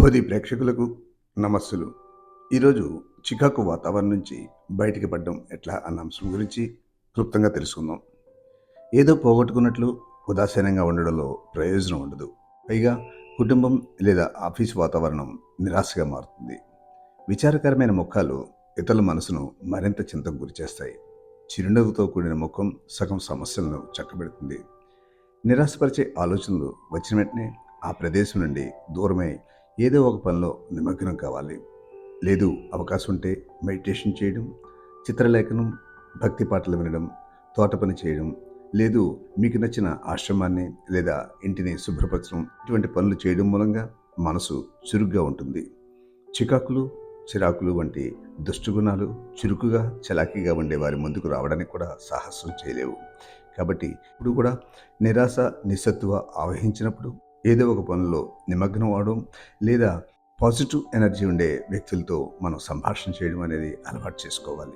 బోధి ప్రేక్షకులకు నమస్సులు. ఈరోజు చికాకు వాతావరణం నుంచి బయటికి పడడం ఎట్లా అన్న అంశం గురించి క్లుప్తంగా తెలుసుకుందాం. ఏదో పోగొట్టుకున్నట్లు ఉదాసీనంగా ఉండడంలో ప్రయోజనం ఉండదు. పైగా కుటుంబం లేదా ఆఫీస్ వాతావరణం నిరాశగా మారుతుంది. విచారకరమైన ముఖాలు ఇతరుల మనసును మరింత చింతకు గురిచేస్తాయి చిరునవ్వుతో కూడిన ముఖం సగం సమస్యలను చక్కబెడుతుంది. నిరాశపరిచే ఆలోచనలు వచ్చిన వెంటనే ఆ ప్రదేశం నుండి దూరమై ఏదో ఒక పనిలో నిమగ్నం కావాలి. లేదు అవకాశం ఉంటే మెడిటేషన్ చేయడం చిత్రలేఖనం భక్తి పాటలు వినడం తోట పని చేయడం లేదు మీకు నచ్చిన ఆశ్రమాన్ని లేదా ఇంటిని శుభ్రపరచడం ఇటువంటి పనులు చేయడం మూలంగా మనసు చురుగ్గా ఉంటుంది. చికాకులు చిరాకులు వంటి దుష్టగుణాలు చురుకుగా చలాకీగా ఉండే వారి ముందుకు రావడానికి కూడా సాహసం చేయలేవు. కాబట్టి ఇప్పుడు కూడా నిరాశ నిస్సత్తువ ఆవహించినప్పుడు ఏదో ఒక పనిలో నిమగ్నం అవడం లేదా పాజిటివ్ ఎనర్జీ ఉండే వ్యక్తులతో మనం సంభాషణ చేయడం అనేది అలవాటు చేసుకోవాలి.